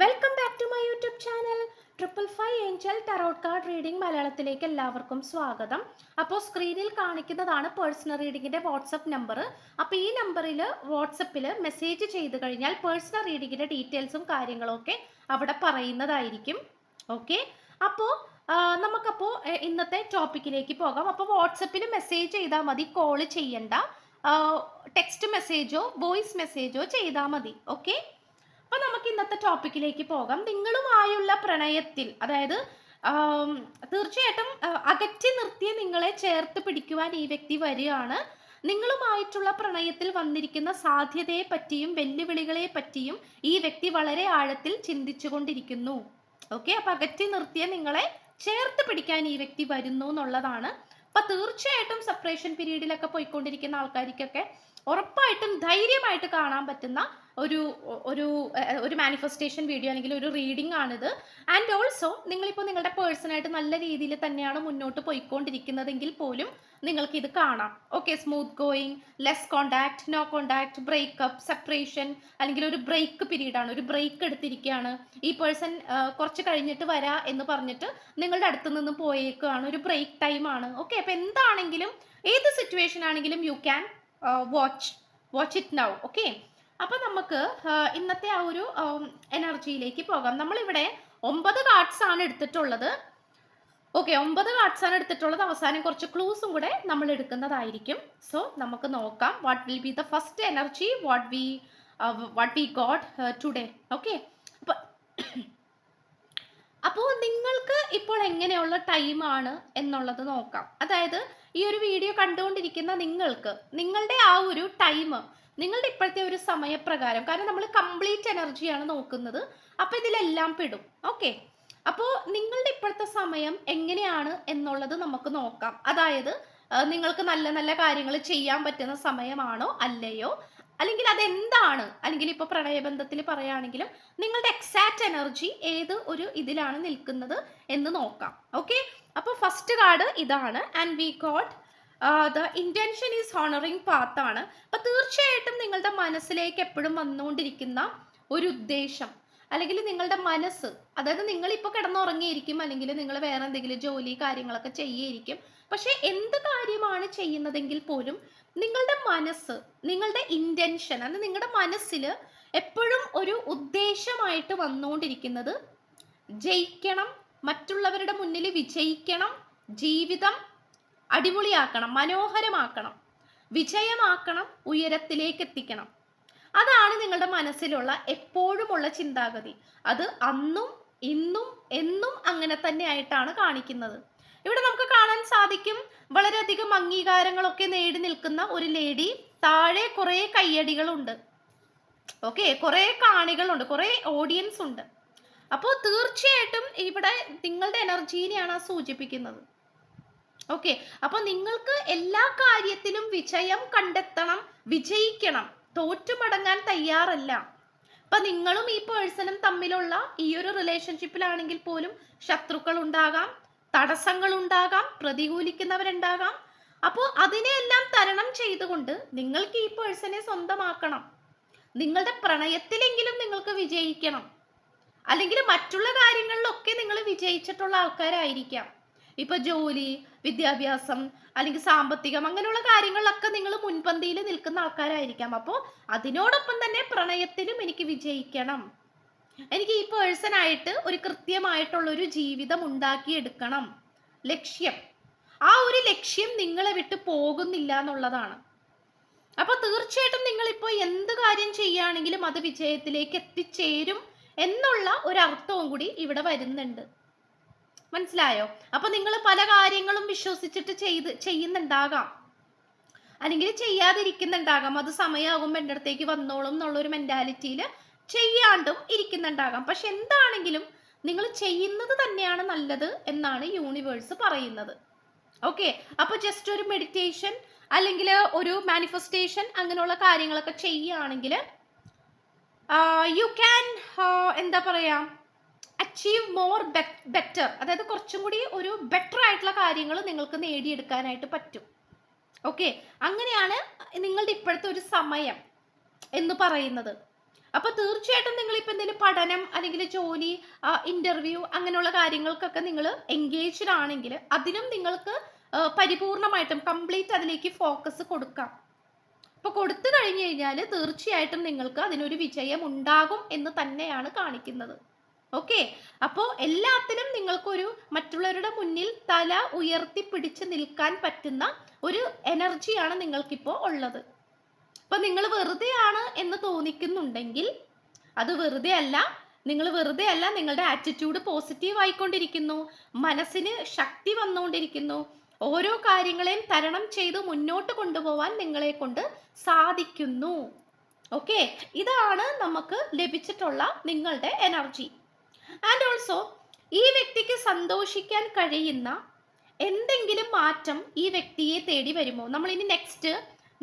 Welcome back to my YouTube channel triple five angel tarot card reading മലയാളത്തിലേക്ക് എല്ലാവർക്കും സ്വാഗതം. അപ്പോൾ സ്ക്രീനിൽ കാണിക്കുന്നതാണ് പേഴ്സണൽ റീഡിങ്ങിന്റെ വാട്സപ്പ് നമ്പർ അപ്പോൾ ഈ നമ്പറിൽ വാട്സപ്പിൽ മെസ്സേജ് ചെയ്ത് കഴിഞ്ഞാൽ പേഴ്സണൽ റീഡിങ്ങിന്റെ ഡീറ്റെയിൽസും കാര്യങ്ങളൊക്കെ അവിടെ പറയുന്നതായിരിക്കും. ഓക്കെ അപ്പോൾ നമുക്കപ്പോൾ ഇന്നത്തെ ടോപ്പിക്കിലേക്ക് പോകാം. അപ്പോൾ വാട്സപ്പിൽ മെസ്സേജ് ചെയ്താൽ മതി കോൾ ചെയ്യണ്ട. ടെക്സ്റ്റ് മെസ്സേജോ വോയിസ് മെസ്സേജോ ചെയ്താൽ മതി. ഓക്കെ അപ്പോൾ നമുക്ക് ഇന്നത്തെ ടോപ്പിക്കിലേക്ക് പോകാം. നിങ്ങളുമായുള്ള പ്രണയത്തിൽ അതായത് തീർച്ചയായിട്ടും അകറ്റി നിർത്തിയ നിങ്ങളെ ചേർത്ത് പിടിക്കുവാൻ ഈ വ്യക്തി വരികയാണ്. നിങ്ങളുമായിട്ടുള്ള പ്രണയത്തിൽ വന്നിരിക്കുന്ന സാധ്യതയെ പറ്റിയും വെല്ലുവിളികളെ പറ്റിയും ഈ വ്യക്തി വളരെ ആഴത്തിൽ ചിന്തിച്ചു കൊണ്ടിരിക്കുന്നു ഓക്കെ? അപ്പൊ അകറ്റി നിർത്തിയ നിങ്ങളെ ചേർത്ത് പിടിക്കാൻ ഈ വ്യക്തി വരുന്നു എന്നുള്ളതാണ്. അപ്പൊ തീർച്ചയായിട്ടും സെപ്പറേഷൻ പീരീഡിലൊക്കെ പോയിക്കൊണ്ടിരിക്കുന്ന ആൾക്കാർക്കൊക്കെ ഉറപ്പായിട്ടും ധൈര്യമായിട്ട് കാണാൻ പറ്റുന്ന ഒരു ഒരു ഒരു മാനിഫെസ്റ്റേഷൻ വീഡിയോ അല്ലെങ്കിൽ ഒരു റീഡിംഗ് ആണിത്. ആൻഡ് ഓൾസോ നിങ്ങളിപ്പോൾ നിങ്ങളുടെ പേഴ്സണായിട്ട് നല്ല രീതിയിൽ തന്നെയാണ് മുന്നോട്ട് പോയിക്കൊണ്ടിരിക്കുന്നതെങ്കിൽ പോലും നിങ്ങൾക്ക് ഇത് കാണാം. Okay smooth going less contact no contact breakup separation അല്ലെങ്കിൽ ഒരു ബ്രേക്ക് പീരീഡ് ആണ്. ഒരു ബ്രേക്ക് എടുത്തിരിക്കുകയാണ്. ഈ പേഴ്സൺ കുറച്ച് കഴിഞ്ഞിട്ട് വരാ എന്ന് പറഞ്ഞിട്ട് നിങ്ങളുടെ അടുത്ത് നിന്ന് പോയേക്കുകയാണ് ഒരു ബ്രേക്ക് ടൈം ആണ്. ഓക്കെ അപ്പം എന്താണെങ്കിലും ഏത് സിറ്റുവേഷൻ ആണെങ്കിലും you can watch watch it now okay അപ്പം നമുക്ക് ഇന്നത്തെ ആ ഒരു എനർജിയിലേക്ക് പോകാം. നമ്മളിവിടെ ഒമ്പത് കാർഡ്സ് ആണ് എടുത്തിട്ടുള്ളത്. ഓക്കെ ഒമ്പത് കാർഡ്സ് ആണ് എടുത്തിട്ടുള്ളത്. അവസാനം കുറച്ച് ക്ലൂസും കൂടെ നമ്മൾ എടുക്കുന്നതായിരിക്കും. സോ നമുക്ക് നോക്കാം. What will be the first energy what we what we got today okay അപ്പോൾ അപ്പോൾ നിങ്ങൾക്ക് ഇപ്പോൾ എങ്ങനെയുള്ള ടൈമാണ് എന്നുള്ളത് നോക്കാം. അതായത് ഈ ഒരു വീഡിയോ കണ്ടുകൊണ്ടിരിക്കുന്ന നിങ്ങൾക്ക് നിങ്ങളുടെ ആ ഒരു ടൈം നിങ്ങളുടെ ഇപ്പോഴത്തെ ഒരു സമയപ്രകാരം. കാരണം നമ്മൾ കംപ്ലീറ്റ് എനർജിയാണ് നോക്കുന്നത്. അപ്പോൾ ഇതിലെല്ലാം പെടും. ഓക്കെ അപ്പോൾ നിങ്ങളുടെ ഇപ്പോഴത്തെ സമയം എങ്ങനെയാണ് എന്നുള്ളത് നമുക്ക് നോക്കാം. അതായത് നിങ്ങൾക്ക് നല്ല നല്ല കാര്യങ്ങൾ ചെയ്യാൻ പറ്റുന്ന സമയമാണോ അല്ലയോ? അല്ലെങ്കിൽ അതെന്താണ്? അല്ലെങ്കിൽ ഇപ്പോൾ പ്രണയബന്ധത്തിൽ പറയുകയാണെങ്കിലും നിങ്ങളുടെ എക്സാക്റ്റ് എനർജി ഏത് ഒരു ഇതിലാണ് നിൽക്കുന്നത് എന്ന് നോക്കാം. ഓക്കെ അപ്പോൾ ഫസ്റ്റ് കാർഡ് ഇതാണ്. And we got the intention is honoring പാത്താണ് ആണ്. അപ്പോൾ തീർച്ചയായിട്ടും നിങ്ങളുടെ മനസ്സിലേക്ക് എപ്പോഴും വന്നുകൊണ്ടിരിക്കുന്ന ഒരു ഉദ്ദേശം അല്ലെങ്കിൽ നിങ്ങളുടെ മനസ്സ് അതായത് നിങ്ങളിപ്പോൾ കിടന്നുറങ്ങിയിരിക്കും അല്ലെങ്കിൽ നിങ്ങൾ വേറെ എന്തെങ്കിലും ജോലി കാര്യങ്ങളൊക്കെ ചെയ്യേയിരിക്കും. പക്ഷെ എന്ത് കാര്യമാണ് ചെയ്യുന്നതെങ്കിൽ പോലും നിങ്ങളുടെ മനസ്സ് നിങ്ങളുടെ ഇന്റൻഷൻ അത് നിങ്ങളുടെ മനസ്സിൽ എപ്പോഴും ഒരു ഉദ്ദേശമായിട്ട് വന്നുകൊണ്ടിരിക്കുന്നത് ജയിക്കണം മറ്റുള്ളവരുടെ മുന്നിൽ വിജയിക്കണം ജീവിതം അടിപൊളിയാക്കണം മനോഹരമാക്കണം വിജയമാക്കണം ഉയരത്തിലേക്ക് എത്തിക്കണം അതാണ് നിങ്ങളുടെ മനസ്സിലുള്ള എപ്പോഴുമുള്ള ചിന്താഗതി. അത് അന്നും ഇന്നും എന്നും അങ്ങനെ തന്നെ ആയിട്ടാണ് കാണിക്കുന്നത്. ഇവിടെ നമുക്ക് കാണാൻ സാധിക്കും വളരെയധികം അംഗീകാരങ്ങളൊക്കെ നേടി നിൽക്കുന്ന ഒരു ലേഡി. താഴെ കുറേ കയ്യടികളുണ്ട്. ഓക്കെ കുറേ കാണികളുണ്ട് കുറേ ഓഡിയൻസ് ഉണ്ട്. അപ്പോൾ തീർച്ചയായിട്ടും ഇവിടെ നിങ്ങളുടെ എനർജീനെയാണ് സൂചിപ്പിക്കുന്നത്. ഓക്കെ അപ്പൊ നിങ്ങൾക്ക് എല്ലാ കാര്യത്തിലും വിജയം കണ്ടെത്തണം വിജയിക്കണം. തോറ്റു മടങ്ങാൻ തയ്യാറല്ല. അപ്പൊ നിങ്ങളും ഈ പേഴ്സണും തമ്മിലുള്ള ഈ ഒരു റിലേഷൻഷിപ്പിലാണെങ്കിൽ പോലും ശത്രുക്കൾ ഉണ്ടാകാം തടസ്സങ്ങൾ ഉണ്ടാകാം പ്രതികൂലിക്കുന്നവരുണ്ടാകാം. അപ്പോൾ അതിനെയെല്ലാം തരണം ചെയ്തുകൊണ്ട് നിങ്ങൾക്ക് ഈ പേഴ്സണെ സ്വന്തമാക്കണം. നിങ്ങളുടെ പ്രണയത്തിലെങ്കിലും നിങ്ങൾക്ക് വിജയിക്കണം. അല്ലെങ്കിൽ മറ്റുള്ള കാര്യങ്ങളിലൊക്കെ നിങ്ങൾ വിജയിച്ചിട്ടുള്ള ആൾക്കാരായിരിക്കാം. ഇപ്പൊ ജോലി വിദ്യാഭ്യാസം അല്ലെങ്കിൽ സാമ്പത്തികം അങ്ങനെയുള്ള കാര്യങ്ങളിലൊക്കെ നിങ്ങൾ മുൻപന്തിയിൽ നിൽക്കുന്ന ആൾക്കാരായിരിക്കാം. അപ്പോൾ അതിനോടൊപ്പം തന്നെ പ്രണയത്തിലും എനിക്ക് വിജയിക്കണം. എനിക്ക് ഈ പേഴ്സൺ ആയിട്ട് ഒരു കൃത്യമായിട്ടുള്ള ഒരു ജീവിതം ഉണ്ടാക്കിയെടുക്കണം. ലക്ഷ്യം. ആ ഒരു ലക്ഷ്യം നിങ്ങളെ വിട്ട് പോകുന്നില്ല എന്നുള്ളതാണ്. അപ്പൊ തീർച്ചയായിട്ടും നിങ്ങൾ ഇപ്പോൾ എന്ത് കാര്യം ചെയ്യുകയാണെങ്കിലും അത് വിജയത്തിലേക്ക് എത്തിച്ചേരും എന്നുള്ള ഒരു അർത്ഥവും കൂടി ഇവിടെ വരുന്നുണ്ട്. മനസ്സിലായോ? അപ്പൊ നിങ്ങൾ പല കാര്യങ്ങളും വിശ്വസിച്ചിട്ട് ചെയ്ത് ചെയ്യുന്നുണ്ടാകാം. അല്ലെങ്കിൽ ചെയ്യാതിരിക്കുന്നുണ്ടാകാം. അത് സമയമാകുമ്പോൾ എന്റെ അടുത്തേക്ക് വന്നോളും എന്നുള്ളൊരു മെന്റാലിറ്റിയിൽ ചെയ്യാണ്ടും ഇരിക്കുന്നുണ്ടാകാം. പക്ഷെ എന്താണെങ്കിലും നിങ്ങൾ ചെയ്യുന്നത് തന്നെയാണ് നല്ലത് എന്നാണ് യൂണിവേഴ്സ് പറയുന്നത്. ഓക്കെ അപ്പോൾ ജസ്റ്റ് ഒരു മെഡിറ്റേഷൻ അല്ലെങ്കിൽ ഒരു മാനിഫെസ്റ്റേഷൻ അങ്ങനെയുള്ള കാര്യങ്ങളൊക്കെ ചെയ്യുകയാണെങ്കിൽ യു ക്യാൻ എന്താ പറയാ? അച്ചീവ് മോർ ബെറ്റർ അതായത് കുറച്ചും കൂടി ഒരു ബെറ്റർ ആയിട്ടുള്ള കാര്യങ്ങൾ നിങ്ങൾക്ക് നേടിയെടുക്കാനായിട്ട് പറ്റും. ഓക്കെ അങ്ങനെയാണ് നിങ്ങളുടെ ഇപ്പോഴത്തെ ഒരു സമയം എന്ന് പറയുന്നത്. അപ്പൊ തീർച്ചയായിട്ടും നിങ്ങൾ ഇപ്പൊ എന്തെങ്കിലും പഠനം അല്ലെങ്കിൽ ജോലി ഇന്റർവ്യൂ അങ്ങനെയുള്ള കാര്യങ്ങൾക്കൊക്കെ നിങ്ങൾ എൻഗേജ്ഡ് ആണെങ്കിൽ അതിലും നിങ്ങൾക്ക് പരിപൂർണമായിട്ടും കംപ്ലീറ്റ് അതിലേക്ക് ഫോക്കസ് കൊടുക്കാം. അപ്പൊ കൊടുത്തു കഴിഞ്ഞു കഴിഞ്ഞാൽ തീർച്ചയായിട്ടും നിങ്ങൾക്ക് അതിനൊരു വിജയം ഉണ്ടാകും എന്ന് തന്നെയാണ് കാണിക്കുന്നത്. ഓക്കെ അപ്പോൾ എല്ലാത്തിനും നിങ്ങൾക്കൊരു മറ്റുള്ളവരുടെ മുന്നിൽ തല ഉയർത്തി പിടിച്ച് നിൽക്കാൻ പറ്റുന്ന ഒരു എനർജിയാണ് നിങ്ങൾക്കിപ്പോൾ ഉള്ളത്. അപ്പൊ നിങ്ങൾ വെറുതെയാണ് എന്ന് തോന്നിക്കുന്നുണ്ടെങ്കിൽ അത് വെറുതെ അല്ല. നിങ്ങൾ വെറുതെ അല്ല നിങ്ങളുടെ ആറ്റിറ്റ്യൂഡ് പോസിറ്റീവ് ആയിക്കൊണ്ടിരിക്കുന്നു. മനസ്സിന് ശക്തി വന്നുകൊണ്ടിരിക്കുന്നു. ഓരോ കാര്യങ്ങളെയും തരണം ചെയ്ത് മുന്നോട്ട് കൊണ്ടുപോവാൻ നിങ്ങളെ കൊണ്ട് സാധിക്കുന്നു. ഓക്കെ ഇതാണ് നമുക്ക് ലഭിച്ചിട്ടുള്ള നിങ്ങളുടെ എനർജി ആൻഡ് ഓൾസോ ഈ വ്യക്തിക്ക് സന്തോഷിക്കാൻ കഴിയുന്ന എന്തെങ്കിലും മാറ്റം ഈ വ്യക്തിയെ തേടി വരുമോ? നമ്മൾ ഇനി നെക്സ്റ്റ്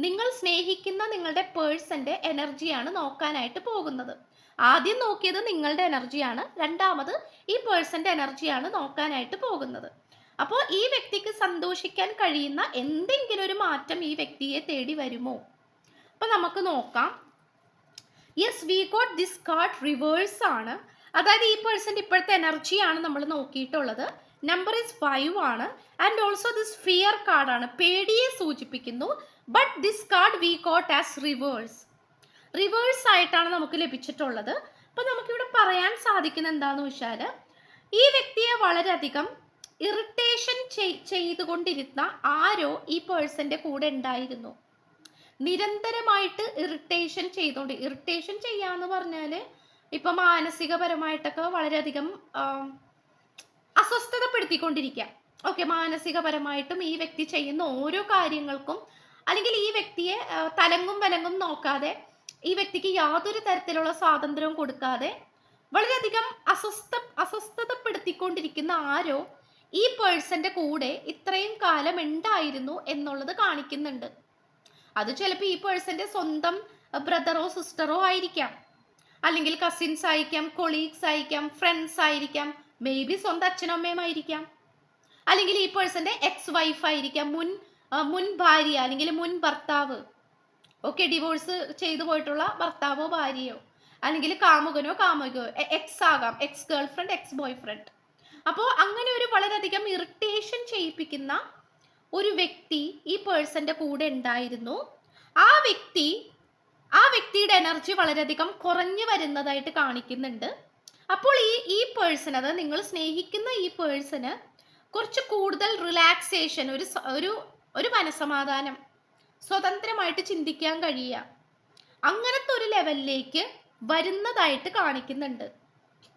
നിങ്ങൾ സ്നേഹിക്കുന്ന നിങ്ങളുടെ പേഴ്സന്റെ എനർജിയാണ് നോക്കാനായിട്ട് പോകുന്നത്. ആദ്യം നോക്കിയത് നിങ്ങളുടെ എനർജിയാണ് രണ്ടാമത് ഈ പേഴ്സന്റെ എനർജിയാണ് നോക്കാനായിട്ട് പോകുന്നത്. അപ്പോൾ ഈ വ്യക്തിക്ക് സന്തോഷിക്കാൻ കഴിയുന്ന എന്തെങ്കിലും ഒരു മാറ്റം ഈ വ്യക്തിയെ തേടി വരുമോ? അപ്പൊ നമുക്ക് നോക്കാം. Yes we got this card reverse ആണ്. അതായത് ഈ പേഴ്സന്റെ ഇപ്പോഴത്തെ എനർജിയാണ് നമ്മൾ നോക്കിയിട്ടുള്ളത്. നമ്പർ ഇസ് ഫൈവ് ആണ്. ആൻഡ് ഓൾസോ ദിസ് ഫിയർ കാർഡാണ് പേടിയെ സൂചിപ്പിക്കുന്നു. But this card we got as reverse reverse ആയിട്ടാണ് നമുക്ക് ലഭിച്ചിട്ടുള്ളത്. അപ്പൊ നമുക്കിവിടെ പറയാൻ സാധിക്കുന്ന എന്താന്ന് വെച്ചാൽ ഈ വ്യക്തിയെ വളരെയധികം ഇറിറ്റേഷൻ ചെയ്തുകൊണ്ടിരുന്ന ആരോ ഈ പേഴ്സന്റെ കൂടെ ഉണ്ടായിരുന്നു. നിരന്തരമായിട്ട് ഇറിറ്റേഷൻ ചെയ്തുകൊണ്ട് ഇറിറ്റേഷൻ ചെയ്യാന്ന് പറഞ്ഞാൽ ഇപ്പൊ മാനസികപരമായിട്ടൊക്കെ വളരെയധികം അസ്വസ്ഥതപ്പെടുത്തിക്കൊണ്ടിരിക്കുക ഓക്കെ മാനസികപരമായിട്ടും ഈ വ്യക്തി ചെയ്യുന്ന ഓരോ കാര്യങ്ങൾക്കും അല്ലെങ്കിൽ ഈ വ്യക്തിയെ തലങ്ങും വലങ്ങും നോക്കാതെ ഈ വ്യക്തിക്ക് യാതൊരു തരത്തിലുള്ള സ്വാതന്ത്ര്യവും കൊടുക്കാതെ വളരെയധികം അസ്വസ്ഥ അസ്വസ്ഥതപ്പെടുത്തിക്കൊണ്ടിരിക്കുന്ന ആരോ ഈ പേഴ്സന്റെ കൂടെ ഇത്രയും കാലം ഉണ്ടായിരുന്നു എന്നുള്ളത് കാണിക്കുന്നുണ്ട്. അത് ചിലപ്പോൾ ഈ പേഴ്സന്റെ സ്വന്തം ബ്രദറോ സിസ്റ്ററോ ആയിരിക്കാം. അല്ലെങ്കിൽ കസിൻസ് ആയിരിക്കാം കൊളീഗ്സ് ആയിരിക്കാം ഫ്രണ്ട്സ് ആയിരിക്കാം മേ ബി സ്വന്തം അച്ഛനും അമ്മയും ആയിരിക്കാം. അല്ലെങ്കിൽ ഈ പേഴ്സന്റെ എക്സ് വൈഫ് ആയിരിക്കാം മുൻ മുൻ ഭാര്യ അല്ലെങ്കിൽ മുൻ ഭർത്താവ്. ഓക്കെ ഡിവോഴ്സ് ചെയ്തു പോയിട്ടുള്ള ഭർത്താവോ ഭാര്യയോ അല്ലെങ്കിൽ കാമുകനോ കാമുകയോ എക്സ് ആകാം ex girlfriend ex boyfriend അപ്പോൾ അങ്ങനെ ഒരു വളരെയധികം ഇറിറ്റേഷൻ ചെയ്യിപ്പിക്കുന്ന ഒരു വ്യക്തി ഈ പേഴ്സന്റെ കൂടെ ഉണ്ടായിരുന്നു. ആ വ്യക്തി ആ വ്യക്തിയുടെ എനർജി വളരെയധികം കുറഞ്ഞു വരുന്നതായിട്ട് കാണിക്കുന്നുണ്ട്. അപ്പോൾ ഈ ഈ പേഴ്സൺ അതായത് നിങ്ങൾ സ്നേഹിക്കുന്ന ഈ പേഴ്സണ് കുറച്ച് കൂടുതൽ റിലാക്സേഷൻ ഒരു ഒരു ഒരു മനസമാധാനം സ്വതന്ത്രമായിട്ട് ചിന്തിക്കാൻ കഴിയുക. അങ്ങനത്തെ ഒരു ലെവലിലേക്ക് വരുന്നതായിട്ട് കാണിക്കുന്നുണ്ട്.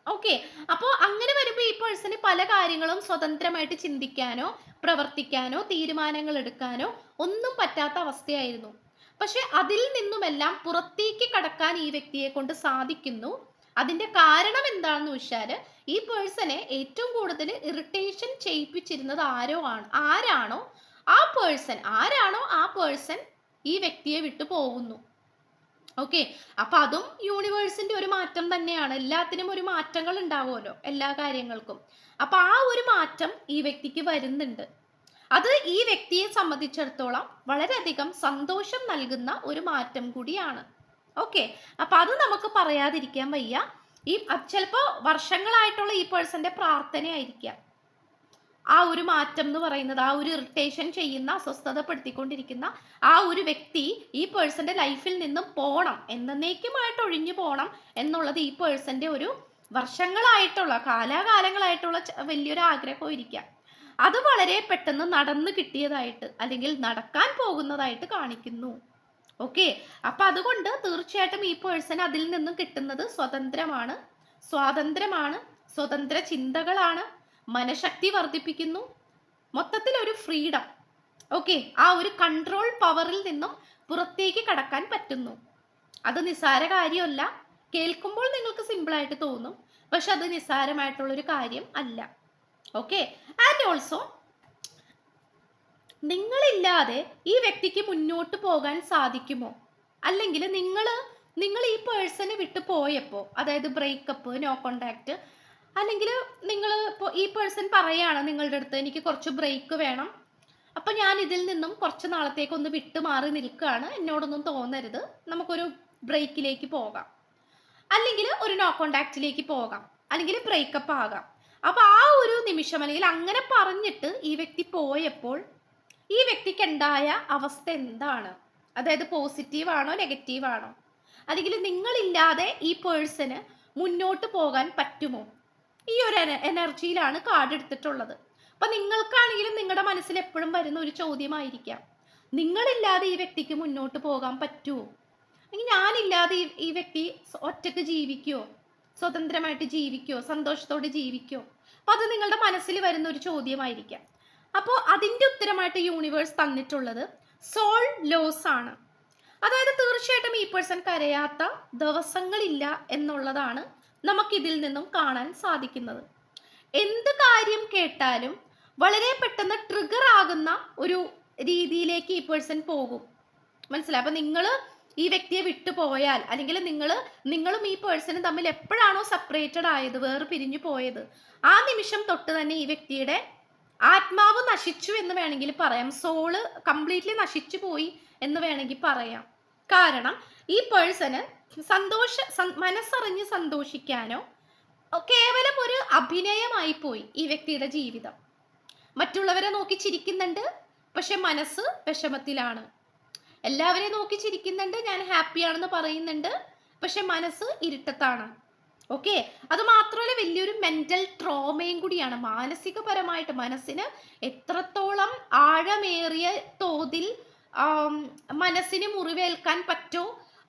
ഓക്കെ അപ്പോൾ അങ്ങനെ വരുമ്പോൾ ഈ പേഴ്സണ് പല കാര്യങ്ങളും സ്വതന്ത്രമായിട്ട് ചിന്തിക്കാനോ പ്രവർത്തിക്കാനോ തീരുമാനങ്ങൾ എടുക്കാനോ ഒന്നും പറ്റാത്ത അവസ്ഥയായിരുന്നു. പക്ഷെ അതിൽ നിന്നുമെല്ലാം പുറത്തേക്ക് കടക്കാൻ ഈ വ്യക്തിയെ കൊണ്ട് സാധിക്കുന്നു. അതിന്റെ കാരണം എന്താണെന്ന് വെച്ചാൽ ഈ പേഴ്സണെ ഏറ്റവും കൂടുതൽ ഇറിറ്റേഷൻ ചെയ്യിപ്പിച്ചിരുന്നത് ആരോ ആണ് ആരാണോ? ആ പേഴ്സൺ ആരാണോ ആ പേഴ്സൺ ഈ വ്യക്തിയെ വിട്ടു പോകുന്നു. ഓക്കെ? അപ്പൊ അതും യൂണിവേഴ്സിന്റെ ഒരു മാറ്റം തന്നെയാണ്. എല്ലാത്തിനും ഒരു മാറ്റങ്ങൾ ഉണ്ടാവുമല്ലോ എല്ലാ കാര്യങ്ങൾക്കും. അപ്പൊ ആ ഒരു മാറ്റം ഈ വ്യക്തിക്ക് വരുന്നുണ്ട്. അത് ഈ വ്യക്തിയെ സംബന്ധിച്ചിടത്തോളം വളരെയധികം സന്തോഷം നൽകുന്ന ഒരു മാറ്റം കൂടിയാണ്. ഓക്കെ അപ്പൊ അത് നമുക്ക് പറയാതിരിക്കാൻ വയ്യ. ഈ ചിലപ്പോ വർഷങ്ങളായിട്ടുള്ള ഈ പേഴ്സന്റെ പ്രാർത്ഥനയായിരിക്കാം. ആ ഒരു മാറ്റം എന്ന് പറയുന്നത് ആ ഒരു ഇറിറ്റേഷൻ ചെയ്യുന്ന അസ്വസ്ഥതപ്പെടുത്തിക്കൊണ്ടിരിക്കുന്ന ആ ഒരു വ്യക്തി ഈ പേഴ്സന്റെ ലൈഫിൽ നിന്നും പോണം എന്നേക്കുമായിട്ട് ഒഴിഞ്ഞു പോണം എന്നുള്ളത് ഈ പേഴ്സന്റെ ഒരു വർഷങ്ങളായിട്ടുള്ള കാലാകാലങ്ങളായിട്ടുള്ള വലിയൊരു ആഗ്രഹമായിരിക്കാം അത് വളരെ പെട്ടെന്ന് നടന്നു കിട്ടിയതായിട്ട് അല്ലെങ്കിൽ നടക്കാൻ പോകുന്നതായിട്ട് കാണിക്കുന്നു. ഓക്കെ അപ്പൊ അതുകൊണ്ട് തീർച്ചയായിട്ടും ഈ പേഴ്സൺ അതിൽ നിന്നും കിട്ടുന്നത് സ്വതന്ത്രമാണ്. സ്വാതന്ത്ര്യമാണ്. സ്വതന്ത്ര ചിന്തകളാണ്. മനഃശക്തി വർദ്ധിപ്പിക്കുന്നു. മൊത്തത്തിൽ ഒരു ഫ്രീഡം ഓക്കെ ആ ഒരു കൺട്രോൾ പവറിൽ നിന്നും പുറത്തേക്ക് കടക്കാൻ പറ്റുന്നു. അത് നിസ്സാര കാര്യമല്ല. കേൾക്കുമ്പോൾ നിങ്ങൾക്ക് സിമ്പിളായിട്ട് തോന്നും. പക്ഷെ അത് നിസ്സാരമായിട്ടുള്ളൊരു കാര്യം അല്ല. ഓക്കെ ആൻഡ് ഓൾസോ നിങ്ങളില്ലാതെ ഈ വ്യക്തിക്ക് മുന്നോട്ട് പോകാൻ സാധിക്കുമോ? അല്ലെങ്കിൽ നിങ്ങൾ നിങ്ങൾ ഈ പേഴ്സണെ വിട്ട് പോയപ്പോൾ അതായത് ബ്രേക്കപ്പ് നോ കോണ്ടാക്ട് അല്ലെങ്കിൽ നിങ്ങൾ ഇപ്പോൾ ഈ പേഴ്സൺ പറയുകയാണ് നിങ്ങളുടെ അടുത്ത് എനിക്ക് കുറച്ച് ബ്രേക്ക് വേണം. അപ്പം ഞാൻ ഇതിൽ നിന്നും കുറച്ച് നാളത്തേക്ക് ഒന്ന് വിട്ടു മാറി നിൽക്കുകയാണ്. എന്നോടൊന്നും തോന്നരുത്. നമുക്കൊരു ബ്രേക്കിലേക്ക് പോകാം. അല്ലെങ്കിൽ ഒരു നോ കോണ്ടാക്റ്റിലേക്ക് പോകാം. അല്ലെങ്കിൽ ബ്രേക്കപ്പ് ആകാം. അപ്പൊ ആ ഒരു നിമിഷം അല്ലെങ്കിൽ അങ്ങനെ പറഞ്ഞിട്ട് ഈ വ്യക്തി പോയപ്പോൾ ഈ വ്യക്തിക്ക് ഉണ്ടായ അവസ്ഥ എന്താണ്? അതായത് പോസിറ്റീവ് ആണോ നെഗറ്റീവ് ആണോ? അല്ലെങ്കിൽ നിങ്ങളില്ലാതെ ഈ പേഴ്സന് മുന്നോട്ട് പോകാൻ പറ്റുമോ? ഈ ഒരു എനർജിയിലാണ് കാർഡ് എടുത്തിട്ടുള്ളത്. അപ്പൊ നിങ്ങൾക്കാണെങ്കിലും നിങ്ങളുടെ മനസ്സിൽ എപ്പോഴും വരുന്ന ഒരു ചോദ്യമായിരിക്കാം. നിങ്ങളില്ലാതെ ഈ വ്യക്തിക്ക് മുന്നോട്ട് പോകാൻ പറ്റുമോ? അല്ലെങ്കിൽ ഞാനില്ലാതെ ഈ വ്യക്തി ഒറ്റയ്ക്ക് ജീവിക്കുമോ സ്വതന്ത്രമായിട്ട് ജീവിക്കുമോ സന്തോഷത്തോടെ ജീവിക്കുമോ അപ്പൊ അത് നിങ്ങളുടെ മനസ്സിൽ വരുന്ന ഒരു ചോദ്യമായിരിക്കാം. അപ്പോൾ അതിന്റെ ഉത്തരമായിട്ട് യൂണിവേഴ്സ് തന്നിട്ടുള്ളത് സോൾ ലോസ് ആണ്. അതായത് തീർച്ചയായിട്ടും ഈ പേഴ്സൺ കരയാത്ത ദിവസങ്ങളില്ല എന്നുള്ളതാണ് നമുക്കിതിൽ നിന്നും കാണാൻ സാധിക്കുന്നത്. എന്ത് കാര്യം കേട്ടാലും വളരെ പെട്ടെന്ന് ട്രിഗർ ആകുന്ന ഒരു രീതിയിലേക്ക് ഈ പേഴ്സൺ പോകും. മനസ്സിലായി? അപ്പൊ നിങ്ങൾ ഈ വ്യക്തിയെ വിട്ടുപോയാൽ അല്ലെങ്കിൽ നിങ്ങൾ നിങ്ങളും ഈ പേഴ്സണും തമ്മിൽ എപ്പോഴാണോ സെപ്പറേറ്റഡ് ആയത് വേറെ പിരിഞ്ഞു പോയത് ആ നിമിഷം തൊട്ട് തന്നെ ഈ വ്യക്തിയുടെ ആത്മാവ് നശിച്ചു എന്ന് വേണമെങ്കിൽ പറയാം. സോൾ കംപ്ലീറ്റ്ലി നശിച്ചു പോയി എന്ന് വേണമെങ്കിൽ പറയാം. കാരണം ഈ പേഴ്സണ് സന്തോഷ മനസ്സറിഞ്ഞ് സന്തോഷിക്കാനോ കേവലം ഒരു അഭിനയമായി പോയി ഈ വ്യക്തിയുടെ ജീവിതം. മറ്റുള്ളവരെ നോക്കി ചിരിക്കുന്നുണ്ട് പക്ഷെ മനസ്സ് വിഷമത്തിലാണ്. എല്ലാവരെയും നോക്കി ചിരിക്കുന്നുണ്ട് ഞാൻ ഹാപ്പിയാണെന്ന് പറയുന്നുണ്ട്. പക്ഷെ മനസ്സ് ഇരുട്ടത്താണ്. ഓക്കെ അത് മാത്രമല്ല വലിയൊരു മെന്റൽ ട്രോമയും കൂടിയാണ്. മാനസികപരമായിട്ട് മനസ്സിന് എത്രത്തോളം ആഴമേറിയ തോതിൽ മനസ്സിന് മുറിവേൽക്കാൻ പറ്റോ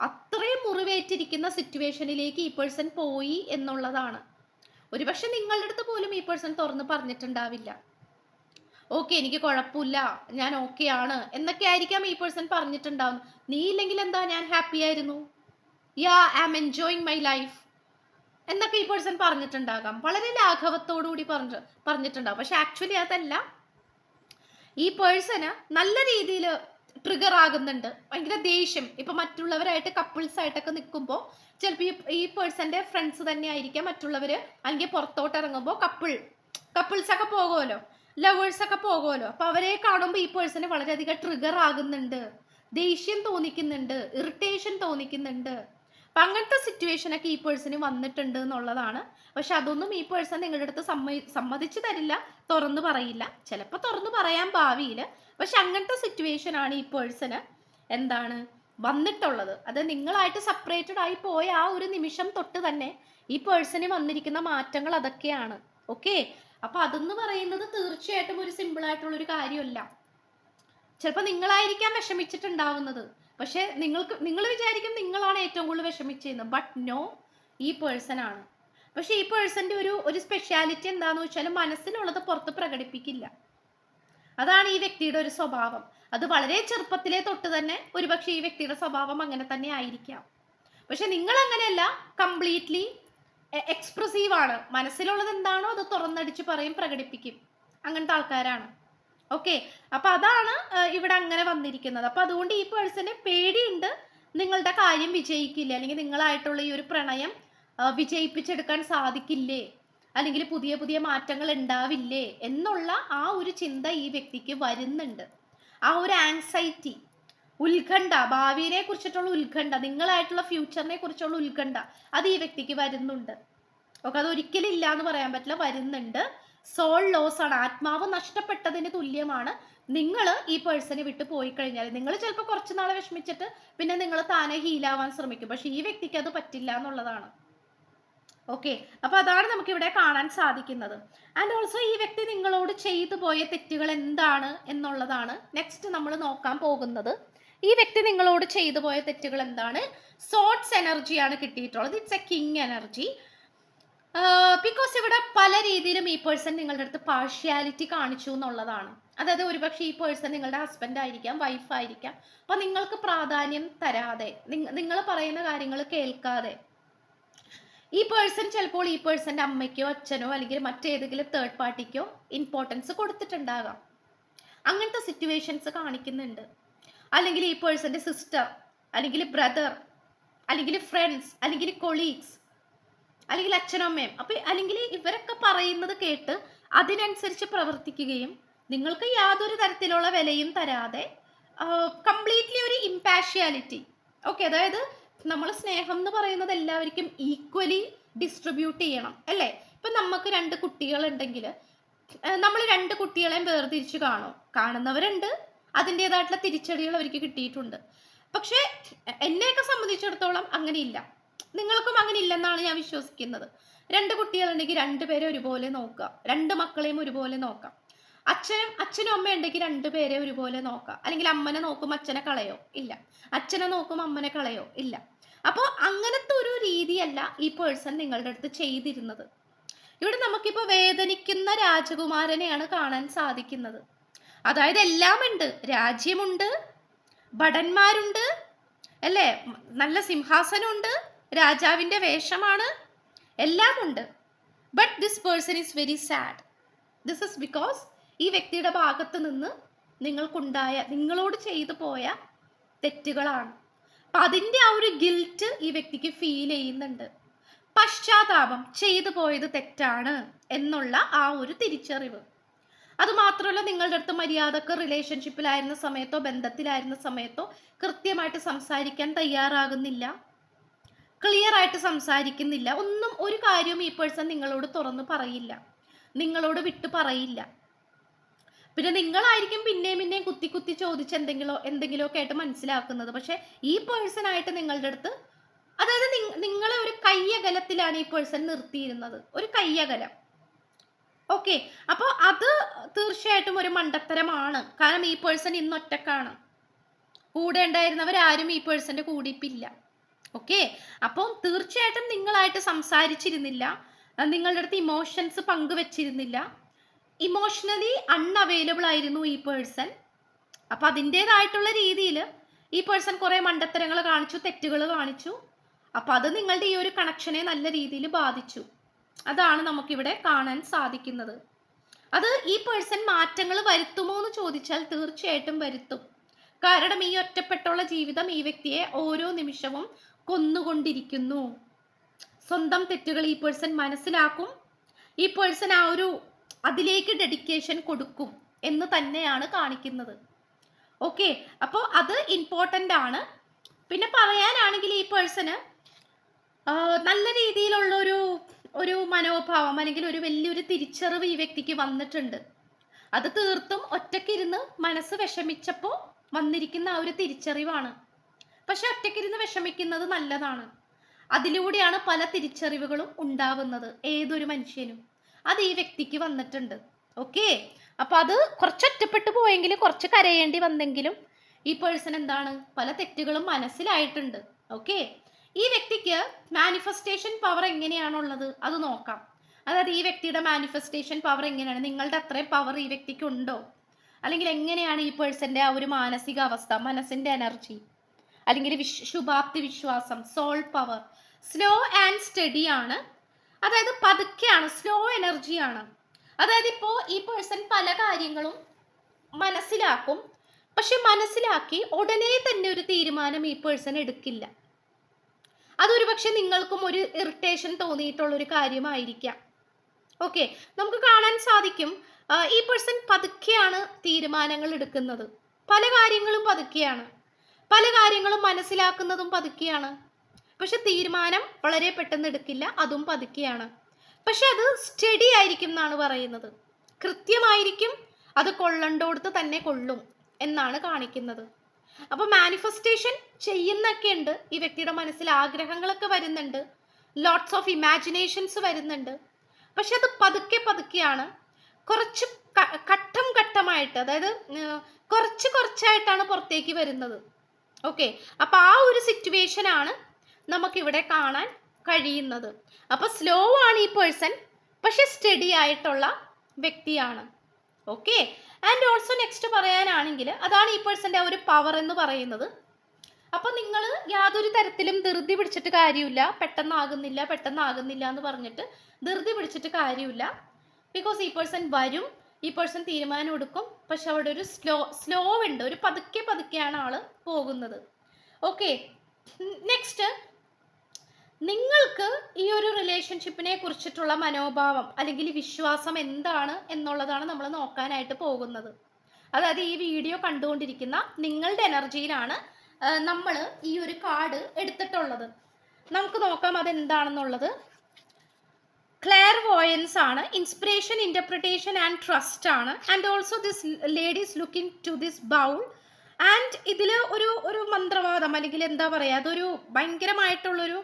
അത്രയും മുറിവേറ്റിരിക്കുന്ന സിറ്റുവേഷനിലേക്ക് ഈ പേഴ്സൺ പോയി എന്നുള്ളതാണ്. ഒരുപക്ഷെ നിങ്ങളുടെ അടുത്ത് പോലും ഈ പേഴ്സൺ തുറന്ന് പറഞ്ഞിട്ടുണ്ടാവില്ല. ഓക്കെ എനിക്ക് കുഴപ്പമില്ല. ഞാൻ ഓക്കെ ആണ്. എന്നൊക്കെ ആയിരിക്കാം ഈ പേഴ്സൺ പറഞ്ഞിട്ടുണ്ടാവും നീ ഇല്ലെങ്കിൽ എന്താ ഞാൻ ഹാപ്പി ആയിരുന്നു? Yeah I am enjoying my life എന്നൊക്കെ ഈ പേഴ്സൺ പറഞ്ഞിട്ടുണ്ടാകാം. വളരെ ലാഘവത്തോടു കൂടി പറഞ്ഞിട്ടുണ്ടാകും പക്ഷെ ആക്ച്വലി അതല്ല. ഈ പേഴ്സണ് നല്ല രീതിയിൽ ട്രിഗർ ആകുന്നുണ്ട്. ഭയങ്കര ദേഷ്യം. ഇപ്പൊ മറ്റുള്ളവരായിട്ട് കപ്പിൾസ് ആയിട്ടൊക്കെ നിൽക്കുമ്പോൾ ചിലപ്പോൾ ഈ പേഴ്സന്റെ ഫ്രണ്ട്സ് തന്നെ ആയിരിക്കാം. മറ്റുള്ളവര് അല്ലെങ്കിൽ പുറത്തോട്ട് ഇറങ്ങുമ്പോൾ കപ്പിൾ കപ്പിൾസ് ഒക്കെ പോകുമല്ലോ. ലവേഴ്സ് ഒക്കെ പോകുമല്ലോ. അപ്പൊ അവരെ കാണുമ്പോൾ ഈ പേഴ്സണ് വളരെയധികം ട്രിഗർ ആകുന്നുണ്ട്. ദേഷ്യം തോന്നിക്കുന്നുണ്ട്. ഇറിറ്റേഷൻ തോന്നിക്കുന്നുണ്ട്. അപ്പൊ അങ്ങനത്തെ സിറ്റുവേഷൻ ഒക്കെ ഈ പേഴ്സണ് വന്നിട്ടുണ്ട് എന്നുള്ളതാണ്. പക്ഷെ അതൊന്നും ഈ പേഴ്സൺ നിങ്ങളുടെ അടുത്ത് സമ്മതി സമ്മതിച്ചു തരില്ല തുറന്നു പറയില്ല. ചിലപ്പോൾ തുറന്നു പറയാൻ ഭാവിയിൽ പക്ഷെ അങ്ങനത്തെ സിറ്റുവേഷൻ ആണ് ഈ പേഴ്സണ് എന്താണ്? വന്നിട്ടുള്ളത്. അത് നിങ്ങളായിട്ട് സെപ്പറേറ്റഡ് ആയി പോയ ആ ഒരു നിമിഷം തൊട്ട് തന്നെ ഈ പേഴ്സണിന് വന്നിരിക്കുന്ന മാറ്റങ്ങൾ അതൊക്കെയാണ്. ഓക്കെ അപ്പൊ അതെന്ന് പറയുന്നത് തീർച്ചയായിട്ടും ഒരു സിമ്പിൾ ആയിട്ടുള്ള ഒരു കാര്യമല്ല. ചിലപ്പോൾ നിങ്ങളായിരിക്കാം വിഷമിച്ചിട്ടുണ്ടാവുന്നത്. പക്ഷെ നിങ്ങൾക്ക് നിങ്ങൾ വിചാരിക്കും നിങ്ങളാണ് ഏറ്റവും കൂടുതൽ വിഷമിച്ചിരുന്നത് ബട്ട് നോ ഈ പേഴ്സൺ ആണ്. പക്ഷെ ഈ പേഴ്സന്റെ ഒരു ഒരു സ്പെഷ്യാലിറ്റി എന്താന്ന് വെച്ചാൽ മനസ്സിലുള്ളത് പുറത്ത് പ്രകടിപ്പിക്കില്ല. അതാണ് ഈ വ്യക്തിയുടെ ഒരു സ്വഭാവം. അത് വളരെ ചെറുപ്പത്തിലെ തൊട്ട് തന്നെ ഒരുപക്ഷെ ഈ വ്യക്തിയുടെ സ്വഭാവം അങ്ങനെ തന്നെ ആയിരിക്കാം. പക്ഷെ നിങ്ങൾ അങ്ങനെയല്ല കംപ്ലീറ്റ്ലി എക്സ്പ്രസീവ് ആണ്. മനസ്സിലുള്ളത് എന്താണോ അത് തുറന്നടിച്ച് പറയും പ്രകടിപ്പിക്കും. അങ്ങനത്തെ ആൾക്കാരാണ്. ഓക്കെ അപ്പൊ അതാണ് ഇവിടെ അങ്ങനെ വന്നിരിക്കുന്നത്. അപ്പൊ അതുകൊണ്ട് ഈ പേഴ്സന് പേടിയുണ്ട്. നിങ്ങളുടെ കാര്യം വിജയിക്കില്ല? അല്ലെങ്കിൽ നിങ്ങളായിട്ടുള്ള ഈ ഒരു പ്രണയം വിജയിപ്പിച്ചെടുക്കാൻ സാധിക്കില്ലേ? അല്ലെങ്കിൽ പുതിയ പുതിയ മാറ്റങ്ങൾ ഉണ്ടാവില്ലേ? എന്നുള്ള ആ ഒരു ചിന്ത ഈ വ്യക്തിക്ക് വരുന്നുണ്ട്. ആ ഒരു ആൻസൈറ്റി ഉത്കണ്ഠ ഭാവിയെ കുറിച്ചിട്ടുള്ള ഉത്കണ്ഠ നിങ്ങളായിട്ടുള്ള ഫ്യൂച്ചറിനെ കുറിച്ചുള്ള ഉത്കണ്ഠ അത് ഈ വ്യക്തിക്ക് വരുന്നുണ്ട്. ഓക്കെ അത് ഒരിക്കലും ഇല്ല എന്ന് പറയാൻ പറ്റില്ല വരുന്നുണ്ട്. സോൾ ലോസ് ആണ് ആത്മാവ് നഷ്ടപ്പെട്ടതിന് തുല്യമാണ്. നിങ്ങൾ ഈ പേഴ്സണെ വിട്ട് പോയി കഴിഞ്ഞാൽ നിങ്ങൾ ചിലപ്പോൾ കുറച്ച് നാളെ വിഷമിച്ചിട്ട് പിന്നെ നിങ്ങൾ താനെ ഹീലാവാൻ ശ്രമിക്കും. പക്ഷെ ഈ വ്യക്തിക്ക് അത് പറ്റില്ല എന്നുള്ളതാണ്. ഓക്കെ അപ്പൊ അതാണ് നമുക്ക് ഇവിടെ കാണാൻ സാധിക്കുന്നത്. ആൻഡ് ഓൾസോ ഈ വ്യക്തി നിങ്ങളോട് ചെയ്തു പോയ തെറ്റുകൾ എന്താണ് എന്നുള്ളതാണ് നെക്സ്റ്റ് നമ്മൾ നോക്കാൻ പോകുന്നത്. ഈ വ്യക്തി നിങ്ങളോട് ചെയ്തു പോയ തെറ്റുകൾ എന്താണ്? സോട്ട്സ് എനർജിയാണ് കിട്ടിയിട്ടുള്ളത്. It's a king energy because ഇവിടെ പല രീതിയിലും ഈ പേഴ്സൺ നിങ്ങളുടെ അടുത്ത് പാർഷ്യാലിറ്റി കാണിച്ചു എന്നുള്ളതാണ്. അതായത് ഒരുപക്ഷെ ഈ പേഴ്സൺ നിങ്ങളുടെ ഹസ്ബൻഡ് ആയിരിക്കാം വൈഫ് ആയിരിക്കാം. അപ്പൊ നിങ്ങൾക്ക് പ്രാധാന്യം തരാതെ നിങ്ങൾ പറയുന്ന കാര്യങ്ങൾ കേൾക്കാതെ. ഈ പേഴ്സൺ ചിലപ്പോൾ ഈ പേഴ്സന്റെ അമ്മയ്ക്കോ അച്ഛനോ അല്ലെങ്കിൽ മറ്റേതെങ്കിലും തേർഡ് പാർട്ടിക്കോ ഇമ്പോർട്ടൻസ് കൊടുത്തിട്ടുണ്ടാകാം. അങ്ങനത്തെ സിറ്റുവേഷൻസ് കാണിക്കുന്നുണ്ട്. അല്ലെങ്കിൽ ഈ പേഴ്സന്റെ സിസ്റ്റർ അല്ലെങ്കിൽ ബ്രദർ അല്ലെങ്കിൽ ഫ്രണ്ട്സ് അല്ലെങ്കിൽ കൊളീഗ്സ് അല്ലെങ്കിൽ അച്ഛനും അമ്മയും അപ്പൊ അല്ലെങ്കിൽ ഇവരൊക്കെ പറയുന്നത് കേട്ട് അതിനനുസരിച്ച് പ്രവർത്തിക്കുകയും നിങ്ങൾക്ക് യാതൊരു തരത്തിലുള്ള വിലയും തരാതെ കംപ്ലീറ്റ്ലി ഒരു ഇമ്പാഷ്യാലിറ്റി ഓക്കെ അതായത് നമ്മൾ സ്നേഹം എന്ന് പറയുന്നത് എല്ലാവർക്കും ഈക്വലി ഡിസ്ട്രിബ്യൂട്ട് ചെയ്യണം അല്ലേ? ഇപ്പം നമുക്ക് രണ്ട് കുട്ടികളുണ്ടെങ്കിൽ നമ്മൾ രണ്ട് കുട്ടികളെയും വേർതിരിച്ച് കാണും. കാണുന്നവരുണ്ട് അതിന്റെതായിട്ടുള്ള തിരിച്ചടികൾ അവർക്ക് കിട്ടിയിട്ടുണ്ട്. പക്ഷേ എന്നെയൊക്കെ സംബന്ധിച്ചിടത്തോളം അങ്ങനെയില്ല. നിങ്ങൾക്കും അങ്ങനെ ഇല്ലെന്നാണ് ഞാൻ വിശ്വസിക്കുന്നത്. രണ്ട് കുട്ടികളുണ്ടെങ്കിൽ രണ്ടുപേരെ ഒരുപോലെ നോക്കുക. രണ്ട് മക്കളെയും ഒരുപോലെ നോക്കാം. അച്ഛനും അച്ഛനും അമ്മ ഉണ്ടെങ്കിൽ രണ്ടുപേരെ ഒരുപോലെ നോക്കാം. അല്ലെങ്കിൽ അമ്മനെ നോക്കും അച്ഛനെ കളയോ? ഇല്ല. അച്ഛനെ നോക്കും അമ്മനെ കളയോ? ഇല്ല. അപ്പോൾ അങ്ങനത്തെ ഒരു രീതിയല്ല ഈ പേഴ്സൺ നിങ്ങളുടെ അടുത്ത് ചെയ്തിരുന്നത്. ഇവിടെ നമുക്കിപ്പോൾ വേദനിക്കുന്ന രാജകുമാരനെയാണ് കാണാൻ സാധിക്കുന്നത്. അതായത് എല്ലാം ഉണ്ട്. രാജ്യമുണ്ട് ഭടന്മാരുണ്ട് അല്ലേ? നല്ല സിംഹാസനമുണ്ട് രാജാവിന്റെ വേഷമാണ് എല്ലാം ഉണ്ട്. But this person is very sad this is because ഈ വ്യക്തിയുടെ ഭാഗത്ത് നിന്ന് നിങ്ങൾക്കുണ്ടായ നിങ്ങളോട് ചെയ്തു പോയ തെറ്റുകളാണ്. അപ്പം അതിന്റെ ആ ഒരു ഗിൽറ്റ് ഈ വ്യക്തിക്ക് ഫീൽ ചെയ്യുന്നുണ്ട്. പശ്ചാത്താപം ചെയ്തു പോയത് തെറ്റാണ് എന്നുള്ള ആ ഒരു തിരിച്ചറിവ്. അതുമാത്രമല്ല നിങ്ങളുടെ അടുത്ത് മര്യാദയ്ക്ക് റിലേഷൻഷിപ്പിലായിരുന്ന സമയത്തോ ബന്ധത്തിലായിരുന്ന സമയത്തോ കൃത്യമായിട്ട് സംസാരിക്കാൻ തയ്യാറാകുന്നില്ല. ക്ലിയർ ആയിട്ട് സംസാരിക്കുന്നില്ല. ഒന്നും ഒരു കാര്യവും ഈ പേഴ്സൺ നിങ്ങളോട് തുറന്ന് പറയില്ല. നിങ്ങളോട് വിട്ടു പറയില്ല. പിന്നെ നിങ്ങളായിരിക്കും പിന്നെയും പിന്നെയും കുത്തി കുത്തി ചോദിച്ച് എന്തെങ്കിലോ എന്തെങ്കിലുമൊക്കെ ആയിട്ട് മനസ്സിലാക്കുന്നത്. പക്ഷെ ഈ പേഴ്സൺ ആയിട്ട് നിങ്ങളുടെ അടുത്ത് അതായത് നിങ്ങളെ ഒരു കയ്യകലത്തിലാണ് ഈ പേഴ്സൺ നിർത്തിയിരുന്നത്. ഒരു കയ്യകലം. ഓക്കെ. അപ്പോൾ അത് തീർച്ചയായിട്ടും ഒരു മണ്ടത്തരമാണ്. കാരണം ഈ പേഴ്സൺ ഇന്ന് ഒറ്റക്കാണ്. കൂടെ ഉണ്ടായിരുന്നവരാരും ഈ പേഴ്സന്റെ കൂടിപ്പില്ല. ഓക്കെ? അപ്പം തീർച്ചയായിട്ടും നിങ്ങളായിട്ട് സംസാരിച്ചിരുന്നില്ല. നിങ്ങളുടെ അടുത്ത് ഇമോഷൻസ് പങ്കുവെച്ചിരുന്നില്ല. ഇമോഷണലി അൺഅവൈലബിൾ ആയിരുന്നു ഈ പേഴ്സൺ അപ്പം അതിന്റെതായിട്ടുള്ള രീതിയിൽ ഈ പേഴ്സൺ കുറേ മണ്ടത്തരങ്ങൾ കാണിച്ചു തെറ്റുകൾ കാണിച്ചു. അപ്പം അത് നിങ്ങളുടെ ഈ ഒരു കണക്ഷനെ നല്ല രീതിയിൽ ബാധിച്ചു. അതാണ് നമുക്കിവിടെ കാണാൻ സാധിക്കുന്നത്. അത് ഈ പേഴ്സൺ മാറ്റങ്ങൾ വരുത്തുമോ എന്ന് ചോദിച്ചാൽ തീർച്ചയായിട്ടും വരുത്തും. കാരണം ഈ ഒറ്റപ്പെട്ടുള്ള ജീവിതം ഈ വ്യക്തിയെ ഓരോ നിമിഷവും കൊന്നുകൊണ്ടിരിക്കുന്നു. സ്വന്തം തെറ്റുകൾ ഈ പേഴ്സൺ മനസ്സിലാക്കും. ഈ പേഴ്സൺ ആ ഒരു അതിലേക്ക് ഡെഡിക്കേഷൻ കൊടുക്കും എന്ന് തന്നെയാണ് കാണിക്കുന്നത്. ഓക്കെ അപ്പോൾ അത് ഇമ്പോർട്ടന്റ് ആണ്. പിന്നെ പറയാനാണെങ്കിൽ ഈ പേഴ്സണ് നല്ല രീതിയിലുള്ള ഒരു ഒരു മനോഭാവം അല്ലെങ്കിൽ ഒരു വലിയൊരു തിരിച്ചറിവ് ഈ വ്യക്തിക്ക് വന്നിട്ടുണ്ട്. അത് തീർത്തും ഒറ്റക്കിരുന്ന് മനസ്സ് വിഷമിച്ചപ്പോൾ വന്നിരിക്കുന്ന ആ ഒരു തിരിച്ചറിവാണ്. പക്ഷെ ഒറ്റക്കിരുന്ന് വിഷമിക്കുന്നത് നല്ലതാണ്. അതിലൂടെയാണ് പല തിരിച്ചറിവുകളും ഉണ്ടാവുന്നത് ഏതൊരു മനുഷ്യനും. അത് ഈ വ്യക്തിക്ക് വന്നിട്ടുണ്ട്. ഓക്കെ? അപ്പൊ അത് കുറച്ച് ഒറ്റപ്പെട്ടു പോയെങ്കിൽ കുറച്ച് കരയേണ്ടി വന്നെങ്കിലും ഈ പേഴ്സൺ എന്താണ്? പല തെറ്റുകളും മനസ്സിലായിട്ടുണ്ട്. ഓക്കെ? ഈ വ്യക്തിക്ക് മാനിഫെസ്റ്റേഷൻ പവർ എങ്ങനെയാണുള്ളത് അത് നോക്കാം. അതായത് ഈ വ്യക്തിയുടെ മാനിഫെസ്റ്റേഷൻ പവർ എങ്ങനെയാണ്? നിങ്ങളുടെ അത്രയും പവർ ഈ വ്യക്തിക്ക് ഉണ്ടോ? അല്ലെങ്കിൽ എങ്ങനെയാണ് ഈ പേഴ്സന്റെ ആ ഒരു മാനസികാവസ്ഥ മനസ്സിന്റെ എനർജി അല്ലെങ്കിൽ വിശ് ശുഭാപ്തി വിശ്വാസം soul power slow and steady ആണ്. അതായത് പതുക്കെയാണ് സ്ലോ എനർജിയാണ് അതായത് ഇപ്പോൾ ഈ പേഴ്സൺ പല കാര്യങ്ങളും മനസ്സിലാക്കും. പക്ഷെ മനസ്സിലാക്കി ഉടനെ തന്നെ ഒരു തീരുമാനം ഈ പേഴ്സൺ എടുക്കില്ല. അതൊരു പക്ഷെ നിങ്ങൾക്കും ഒരു ഇറിറ്റേഷൻ തോന്നിയിട്ടുള്ള ഒരു കാര്യമായിരിക്കാം. ഓക്കെ നമുക്ക് കാണാൻ സാധിക്കും ഈ പേഴ്സൺ പതുക്കെയാണ് തീരുമാനങ്ങൾ എടുക്കുന്നത്. പല കാര്യങ്ങളും പതുക്കെയാണ്. പല കാര്യങ്ങളും മനസ്സിലാക്കുന്നതും പതുക്കെയാണ്. പക്ഷെ തീരുമാനം വളരെ പെട്ടെന്ന് എടുക്കില്ല അതും പതുക്കെയാണ്. പക്ഷെ അത് സ്റ്റഡി ആയിരിക്കും എന്നാണ് പറയുന്നത്. കൃത്യമായിരിക്കും അത് കൊള്ളണ്ടോടുത്ത് തന്നെ കൊള്ളും എന്നാണ് കാണിക്കുന്നത്. അപ്പോൾ മാനിഫെസ്റ്റേഷൻ ചെയ്യുന്നൊക്കെ ഉണ്ട്. ഈ വ്യക്തിയുടെ മനസ്സിൽ ആഗ്രഹങ്ങളൊക്കെ വരുന്നുണ്ട്. ലോട്ട്സ് ഓഫ് ഇമാജിനേഷൻസ് വരുന്നുണ്ട്. പക്ഷെ അത് പതുക്കെ പതുക്കെയാണ്. കുറച്ച് ഘട്ടം ഘട്ടമായിട്ട് അതായത് കുറച്ച് കുറച്ചായിട്ടാണ് പുറത്തേക്ക് വരുന്നത്. ഓക്കെ അപ്പോൾ ആ ഒരു സിറ്റുവേഷൻ ആണ് നമുക്കിവിടെ കാണാൻ കഴിയുന്നത്. അപ്പോൾ സ്ലോ ആണ് ഈ പേഴ്സൺ പക്ഷെ സ്റ്റഡി ആയിട്ടുള്ള വ്യക്തിയാണ്. ഓക്കെ ആൻഡ് ഓൾസോ നെക്സ്റ്റ് പറയാനാണെങ്കിൽ അതാണ് ഈ പേഴ്സന്റെ ഒരു പവർ എന്ന് പറയുന്നത്. അപ്പം നിങ്ങൾ യാതൊരു തരത്തിലും ധൃതി പിടിച്ചിട്ട് കാര്യമില്ല. പെട്ടെന്നാകുന്നില്ല പെട്ടെന്നാകുന്നില്ല എന്ന് പറഞ്ഞിട്ട് ധൃതി പിടിച്ചിട്ട് കാര്യമില്ല. ബിക്കോസ് ഈ പേഴ്സൺ വരും ഈ പേഴ്സൺ തീരുമാനം എടുക്കും. പക്ഷെ അവിടെ ഒരു സ്ലോ സ്ലോ ഉണ്ട്. ഒരു പതുക്കെ പതുക്കെയാണ് ആൾ പോകുന്നത്. ഓക്കെ നെക്സ്റ്റ് നിങ്ങൾക്ക് ഈ ഒരു റിലേഷൻഷിപ്പിനെ കുറിച്ചിട്ടുള്ള മനോഭാവം അല്ലെങ്കിൽ വിശ്വാസം എന്താണ് എന്നുള്ളതാണ് നമ്മൾ നോക്കാനായിട്ട് പോകുന്നത്. അതായത് ഈ വീഡിയോ കണ്ടുകൊണ്ടിരിക്കുന്ന നിങ്ങളുടെ എനർജിയിലാണ് നമ്മൾ ഈ ഒരു കാർഡ് എടുത്തിട്ടുള്ളത്. നമുക്ക് നോക്കാം അതെന്താണെന്നുള്ളത്. ക്ലെയർ വോയൻസ് ആണ് ഇൻസ്പിറേഷൻ ഇന്റർപ്രിട്ടേഷൻ ആൻഡ് ട്രസ്റ്റ് ആണ്. And also this lady's looking to this bowl and ഇതിൽ ഒരു ഒരു മന്ത്രവാദം അല്ലെങ്കിൽ എന്താ പറയുക അതൊരു ഭയങ്കരമായിട്ടുള്ളൊരു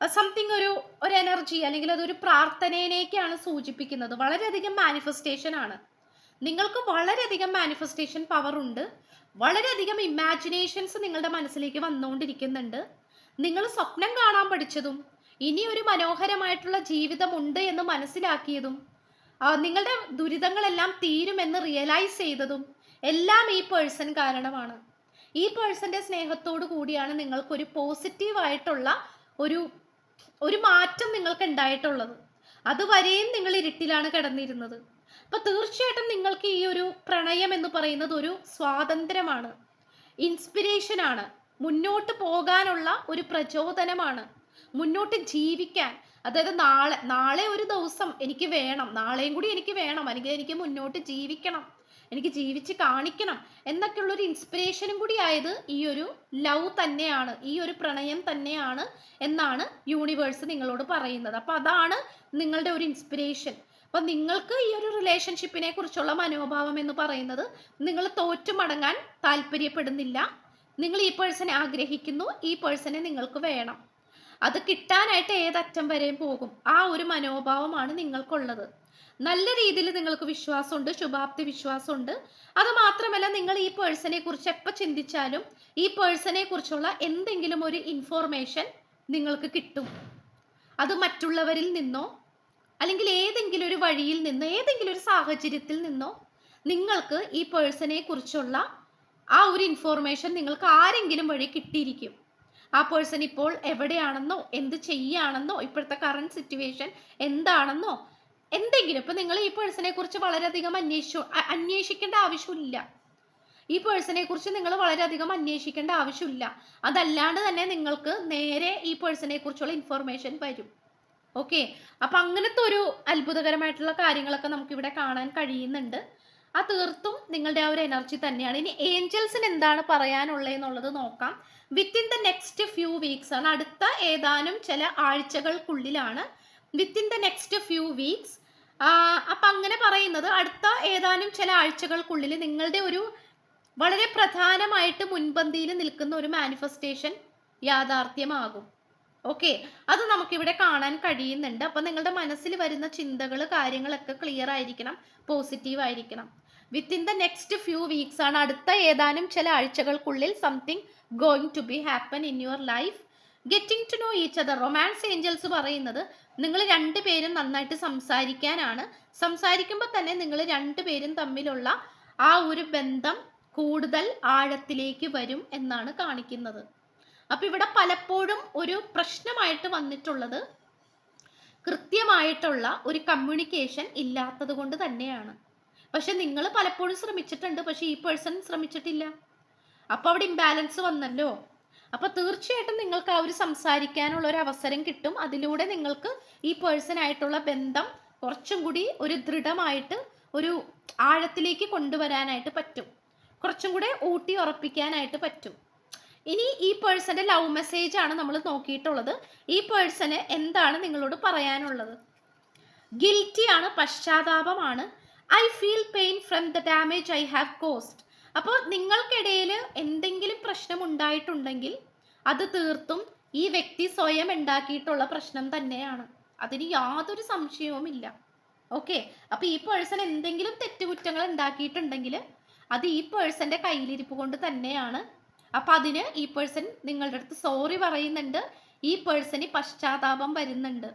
സംതിങ് ഒരു ഒരു എനർജി അല്ലെങ്കിൽ അതൊരു പ്രാർത്ഥനയിലേക്കാണ് സൂചിപ്പിക്കുന്നത്. വളരെയധികം മാനിഫെസ്റ്റേഷൻ ആണ്. നിങ്ങൾക്ക് വളരെയധികം മാനിഫെസ്റ്റേഷൻ പവർ ഉണ്ട്. വളരെയധികം ഇമാജിനേഷൻസ് നിങ്ങളുടെ മനസ്സിലേക്ക് വന്നുകൊണ്ടിരിക്കുന്നുണ്ട്. നിങ്ങൾ സ്വപ്നം കാണാൻ പഠിച്ചതും ഇനി ഒരു മനോഹരമായിട്ടുള്ള ജീവിതമുണ്ട് എന്ന് മനസ്സിലാക്കിയതും നിങ്ങളുടെ ദുരിതങ്ങളെല്ലാം തീരുമെന്ന് റിയലൈസ് ചെയ്തതും എല്ലാം ഈ പേഴ്സൺ കാരണമാണ്. ഈ പേഴ്സന്റെ സ്നേഹത്തോടു കൂടിയാണ് നിങ്ങൾക്കൊരു പോസിറ്റീവായിട്ടുള്ള ഒരു ഒരു മാറ്റം നിങ്ങൾക്ക് ഉണ്ടായിട്ടുള്ളത്. അതുവരെയും നിങ്ങൾ ഇരുട്ടിലാണ് കിടന്നിരുന്നത്. അപ്പൊ തീർച്ചയായിട്ടും നിങ്ങൾക്ക് ഈ ഒരു പ്രണയം എന്ന് പറയുന്നത് ഒരു സ്വാതന്ത്ര്യമാണ്. ഇൻസ്പിരേഷൻ ആണ്. മുന്നോട്ട് പോകാനുള്ള ഒരു പ്രചോദനമാണ്. മുന്നോട്ട് ജീവിക്കാൻ. അതായത് നാളെ നാളെ ഒരു ദിവസം എനിക്ക് വേണം. നാളെയും കൂടി എനിക്ക് വേണം. അല്ലെങ്കിൽ എനിക്ക് മുന്നോട്ട് ജീവിക്കണം. എനിക്ക് ജീവിച്ച് കാണിക്കണം എന്നൊക്കെയുള്ള ഒരു ഇൻസ്പിറേഷനും കൂടി ആയത് ഈ ഒരു ലവ് തന്നെയാണ് ഈ ഒരു പ്രണയം തന്നെയാണ് എന്നാണ് യൂണിവേഴ്സ് നിങ്ങളോട് പറയുന്നത്. അപ്പൊ അതാണ് നിങ്ങളുടെ ഒരു ഇൻസ്പിറേഷൻ അപ്പൊ നിങ്ങൾക്ക് ഈ ഒരു റിലേഷൻഷിപ്പിനെ കുറിച്ചുള്ള മനോഭാവം എന്ന് പറയുന്നത് നിങ്ങൾ തോറ്റു മടങ്ങാൻ താല്പര്യപ്പെടുന്നില്ല. നിങ്ങൾ ഈ പേഴ്സണെ ആഗ്രഹിക്കുന്നു ഈ പേഴ്സണെ നിങ്ങൾക്ക് വേണം. അത് കിട്ടാനായിട്ട് ഏതറ്റം വരെയും പോകും. ആ ഒരു മനോഭാവമാണ് നിങ്ങൾക്കുള്ളത്. നല്ല രീതിയിൽ നിങ്ങൾക്ക് വിശ്വാസമുണ്ട് ശുഭാപ്തി വിശ്വാസമുണ്ട്. അത് മാത്രമല്ല നിങ്ങൾ ഈ പേഴ്സണെ കുറിച്ച് എപ്പോൾ ചിന്തിച്ചാലും ഈ പേഴ്സണെ കുറിച്ചുള്ള എന്തെങ്കിലും ഒരു ഇൻഫോർമേഷൻ നിങ്ങൾക്ക് കിട്ടും. അത് മറ്റുള്ളവരിൽ നിന്നോ അല്ലെങ്കിൽ ഏതെങ്കിലും ഒരു വഴിയിൽ നിന്നോ ഏതെങ്കിലും ഒരു സാഹചര്യത്തിൽ നിന്നോ നിങ്ങൾക്ക് ഈ പേഴ്സണെ കുറിച്ചുള്ള ആ ഒരു ഇൻഫോർമേഷൻ നിങ്ങൾക്ക് ആരെങ്കിലും വഴി കിട്ടിയിരിക്കും. ആ പേഴ്സൺ ഇപ്പോൾ എവിടെയാണെന്നോ എന്ത് ചെയ്യാണെന്നോ ഇപ്പോഴത്തെ കറണ്ട് സിറ്റുവേഷൻ എന്താണെന്നോ എന്തെങ്കിലും ഇപ്പൊ നിങ്ങൾ ഈ പേഴ്സണെ കുറിച്ച് വളരെയധികം അന്വേഷിച്ചു അന്വേഷിക്കേണ്ട ആവശ്യമില്ല. ഈ പേഴ്സണെ കുറിച്ച് നിങ്ങൾ വളരെയധികം അന്വേഷിക്കേണ്ട ആവശ്യമില്ല. അതല്ലാണ്ട് തന്നെ നിങ്ങൾക്ക് നേരെ ഈ പേഴ്സണെ കുറിച്ചുള്ള ഇൻഫർമേഷൻ വരും. ഓക്കെ അപ്പൊ അങ്ങനത്തെ ഒരു അത്ഭുതകരമായിട്ടുള്ള കാര്യങ്ങളൊക്കെ നമുക്ക് ഇവിടെ കാണാൻ കഴിയുന്നുണ്ട്. ആ തീർത്തും നിങ്ങളുടെ ആ ഒരു എനർജി തന്നെയാണ്. ഇനി ഏഞ്ചൽസിന് എന്താണ് പറയാനുള്ളതെന്നുള്ളത് നോക്കാം. Within the next few weeks ആണ്. അടുത്ത ഏതാനും ചില ആഴ്ചകൾക്കുള്ളിലാണ്. Within the next few weeks അപ്പം അങ്ങനെ പറയുന്നത് അടുത്ത ഏതാനും ചില ആഴ്ചകൾക്കുള്ളിൽ നിങ്ങളുടെ ഒരു വളരെ പ്രധാനമായിട്ട് മുൻപന്തിയിൽ നിൽക്കുന്ന ഒരു മാനിഫെസ്റ്റേഷൻ യാഥാർത്ഥ്യമാകും. ഓക്കെ അത് നമുക്കിവിടെ കാണാൻ കഴിയുന്നുണ്ട്. അപ്പം നിങ്ങളുടെ മനസ്സിൽ വരുന്ന ചിന്തകൾ കാര്യങ്ങളൊക്കെ ക്ലിയർ ആയിരിക്കണം പോസിറ്റീവ് ആയിരിക്കണം. Within the next few weeks ആണ് അടുത്ത ഏതാനും ചില ആഴ്ചകൾക്കുള്ളിൽ something going to be happen in your life getting to know each other romance angels പറയുന്നത് നിങ്ങൾ രണ്ടുപേരും നന്നായിട്ട് സംസാരിക്കാനാണ്. സംസാരിക്കുമ്പോൾ തന്നെ നിങ്ങൾ രണ്ടുപേരും തമ്മിലുള്ള ആ ഒരു ബന്ധം കൂടുതൽ ആഴത്തിലേക്ക് വരും എന്നാണ് കാണിക്കുന്നത്. അപ്പൊ ഇവിടെ പലപ്പോഴും ഒരു പ്രശ്നമായിട്ട് വന്നിട്ടുള്ളത് കൃത്യമായിട്ടുള്ള ഒരു കമ്മ്യൂണിക്കേഷൻ ഇല്ലാത്തത് കൊണ്ട് തന്നെയാണ്. പക്ഷെ നിങ്ങൾ പലപ്പോഴും ശ്രമിച്ചിട്ടുണ്ട് പക്ഷെ ഈ പേഴ്സൺ ശ്രമിച്ചിട്ടില്ല. അപ്പോൾ അവിടെ ഇംബാലൻസ് വന്നല്ലോ. അപ്പോൾ തീർച്ചയായിട്ടും നിങ്ങൾക്ക് ആ ഒരു സംസാരിക്കാനുള്ള ഒരു അവസരം കിട്ടും. അതിലൂടെ നിങ്ങൾക്ക് ഈ പേഴ്സൺ ആയിട്ടുള്ള ബന്ധം കുറച്ചും കൂടി ഒരു ദൃഢമായിട്ട് ഒരു ആഴത്തിലേക്ക് കൊണ്ടുവരാനായിട്ട് പറ്റും. കുറച്ചും കൂടെ ഊട്ടി ഉറപ്പിക്കാനായിട്ട് പറ്റും. ഇനി ഈ പേഴ്സന്റെ ലവ് മെസ്സേജ് ആണ് നമ്മൾ നോക്കിയിട്ടുള്ളത്. ഈ പേഴ്സന് എന്താണ് നിങ്ങളോട് പറയാനുള്ളത്? ഗിൽറ്റി ആണ് പശ്ചാത്താപമാണ്. I feel pain from the damage I have cost അപ്പോൾ നിങ്ങൾക്കിടയിൽ എന്തെങ്കിലും പ്രശ്നം ഉണ്ടായിട്ടുണ്ടെങ്കിൽ അത് തീർത്തും ഈ വ്യക്തി സ്വയം ഉണ്ടാക്കിയിട്ടുള്ള പ്രശ്നം തന്നെയാണ്. അതിന് യാതൊരു സംശയവുമില്ല ഓക്കെ അപ്പൊ ഈ പേഴ്സൺ എന്തെങ്കിലും തെറ്റുകുറ്റങ്ങൾ ഉണ്ടാക്കിയിട്ടുണ്ടെങ്കിൽ അത് ഈ പേഴ്സന്റെ കയ്യിലിരിപ്പ് കൊണ്ട് തന്നെയാണ്. അപ്പൊ അതിന് ഈ പേഴ്സൺ നിങ്ങളുടെ അടുത്ത് സോറി പറയുന്നുണ്ട്. ഈ പേഴ്സന് പശ്ചാത്താപം വരുന്നുണ്ട്.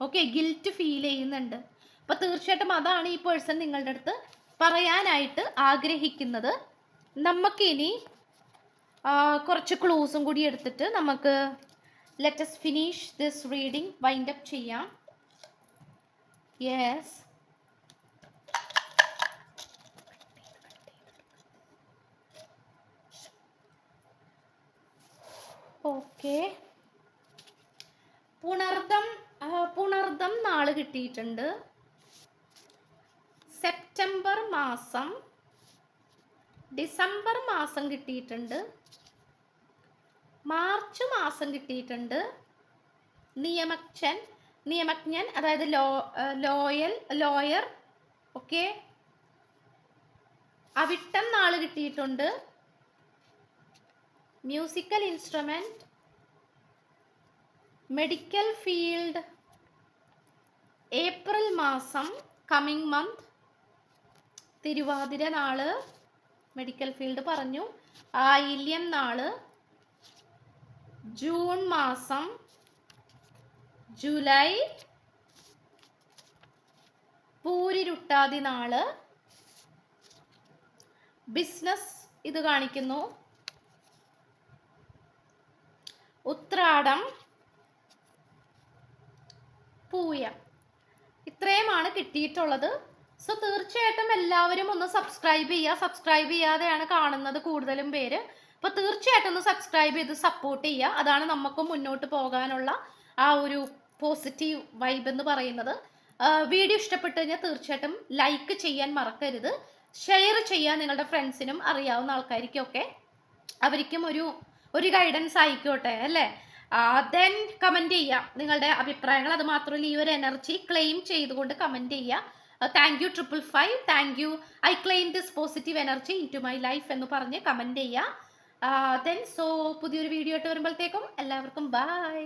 ഓക്കെ ഗിൽറ്റ് ഫീൽ ചെയ്യുന്നുണ്ട്. അപ്പൊ തീർച്ചയായിട്ടും അതാണ് ഈ പേഴ്സൺ നിങ്ങളുടെ അടുത്ത് പറയാനായിട്ട് ആഗ്രഹിക്കുന്നത്. നമുക്കിനി കുറച്ച് ക്ലൂസും കൂടി എടുത്തിട്ട് നമുക്ക് let let's finish this reading wind up ചെയ്യാം. യെസ് ഓക്കെ പുണർദം പുണർദം നാൾ കിട്ടിയിട്ടുണ്ട്. സെപ്റ്റംബർ മാസം ഡിസംബർ മാസം കിട്ടിയിട്ടുണ്ട് മാർച്ച് മാസം കിട്ടിയിട്ടുണ്ട് നിയമജ്ഞൻ നിയമജ്ഞൻ അതായത് law loyal lawyer okay? Avittam നാൾ കിട്ടിയിട്ടുണ്ട് musical instrument medical field April മാസം കമ്മിങ് മന്ത് തിരുവാതിര നാൾ മെഡിക്കൽ ഫീൽഡ് പറഞ്ഞു. ആയില്യം നാൾ ജൂൺ മാസം ജൂലൈ പൂരിരുട്ടാതി നാൾ ബിസിനസ് ഇത് കാണിക്കുന്നു. ഉത്രാടം പൂയം. ഇത്രയുമാണ് കിട്ടിയിട്ടുള്ളത്. സോ തീർച്ചയായിട്ടും എല്ലാവരും ഒന്ന് സബ്സ്ക്രൈബ് ചെയ്യുക. സബ്സ്ക്രൈബ് ചെയ്യാതെയാണ് കാണുന്നത് കൂടുതലും പേര്. അപ്പോൾ തീർച്ചയായിട്ടും ഒന്ന് സബ്സ്ക്രൈബ് ചെയ്ത് സപ്പോർട്ട് ചെയ്യുക. അതാണ് നമുക്ക് മുന്നോട്ട് പോകാനുള്ള ആ ഒരു പോസിറ്റീവ് വൈബ് എന്ന് പറയുന്നത്. വീഡിയോ ഇഷ്ടപ്പെട്ടു കഴിഞ്ഞാൽ തീർച്ചയായിട്ടും ലൈക്ക് ചെയ്യാൻ മറക്കരുത്. ഷെയർ ചെയ്യാൻ നിങ്ങളുടെ ഫ്രണ്ട്സിനും അറിയാവുന്ന ആൾക്കാർക്കൊക്കെ അവർക്കും ഒരു ഒരു ഗൈഡൻസ് ആയിക്കോട്ടെ അല്ലേ? ദെൻ കമന്റ് ചെയ്യുക. നിങ്ങളുടെ അഭിപ്രായങ്ങൾ അത് മാത്രമല്ല ഈ ഒരു എനർജി ക്ലെയിം ചെയ്തുകൊണ്ട് കമന്റ് ചെയ്യുക. Thank you triple five thank you I claim this positive energy into my life എന്ന് പറഞ്ഞ് കമന്റ് ചെയ്യുക ദെൻ സോ പുതിയൊരു വീഡിയോ ആയിട്ട് വരുമ്പോഴത്തേക്കും എല്ലാവർക്കും ബൈ